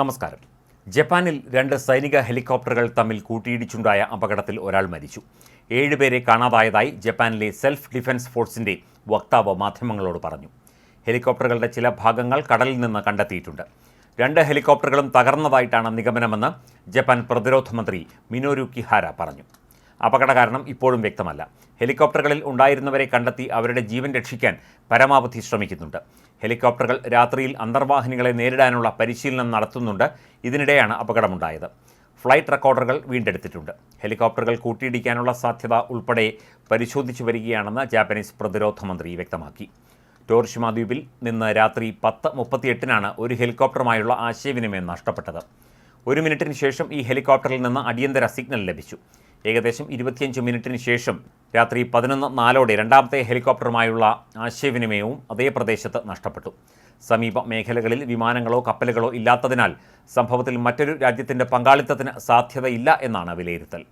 നമസ്കാരം. ജപ്പാനിൽ രണ്ട് സൈനിക ഹെലികോപ്റ്ററുകൾ തമ്മിൽ കൂട്ടിയിടിച്ചുണ്ടായ അപകടത്തിൽ ഒരാൾ മരിച്ചു. ഏഴുപേരെ കാണാതായതായി ജപ്പാനിലെ സെൽഫ് ഡിഫൻസ് ഫോഴ്സിന്റെ വക്താവ് മാധ്യമങ്ങളോട് പറഞ്ഞു. ഹെലികോപ്റ്ററുകളുടെ ചില ഭാഗങ്ങൾ കടലിൽ നിന്ന് കണ്ടെത്തിയിട്ടുണ്ട്. രണ്ട് ഹെലികോപ്റ്ററുകളും തകർന്നതായിട്ടാണ് നിഗമനമെന്ന് ജപ്പാൻ പ്രതിരോധ മന്ത്രി മിനോരു കിഹാര പറഞ്ഞു. അപകട കാരണം ഇപ്പോഴും വ്യക്തമല്ല. ഹെലികോപ്റ്ററുകളിൽ ഉണ്ടായിരുന്നവരെ കണ്ടെത്തി അവരുടെ ജീവൻ രക്ഷിക്കാൻ പരമാവധി ശ്രമിക്കുന്നുണ്ട്. ഹെലികോപ്റ്ററുകൾ രാത്രിയിൽ അന്തർവാഹിനികളെ നേരിടാനുള്ള പരിശീലനം നടത്തുന്നുണ്ട്. ഇതിനിടെയാണ് അപകടമുണ്ടായത്. ഫ്ലൈറ്റ് റെക്കോർഡറുകൾ വീണ്ടെടുത്തിട്ടുണ്ട്. ഹെലികോപ്റ്ററുകൾ കൂട്ടിയിടിക്കാനുള്ള സാധ്യത ഉൾപ്പെടെ പരിശോധിച്ചു വരികയാണെന്ന് ജാപ്പനീസ് പ്രതിരോധ മന്ത്രി വ്യക്തമാക്കി. ടോർഷിമ ദ്വീപിൽ നിന്ന് രാത്രി പത്ത് മുപ്പത്തിയെട്ടിനാണ് ഒരു ഹെലികോപ്റ്ററുമായുള്ള ആശയവിനിമയം നഷ്ടപ്പെട്ടത്. ഒരു മിനിറ്റിന് ശേഷം ഈ ഹെലികോപ്റ്ററിൽ നിന്ന് അടിയന്തര സിഗ്നൽ ലഭിച്ചു. ഏകദേശം ഇരുപത്തിയഞ്ച് മിനിറ്റിന് ശേഷം രാത്രി പതിനൊന്ന് നാലോടെ രണ്ടാമത്തെ ഹെലികോപ്റ്ററുമായുള്ള ആശയവിനിമയവും അതേ പ്രദേശത്ത് നഷ്ടപ്പെട്ടു. സമീപ മേഖലകളിൽ വിമാനങ്ങളോ കപ്പലുകളോ ഇല്ലാത്തതിനാൽ സംഭവത്തിൽ മറ്റൊരു രാജ്യത്തിന്റെ പങ്കാളിത്തത്തിന് സാധ്യതയില്ല എന്നാണ് വിലയിരുത്തൽ.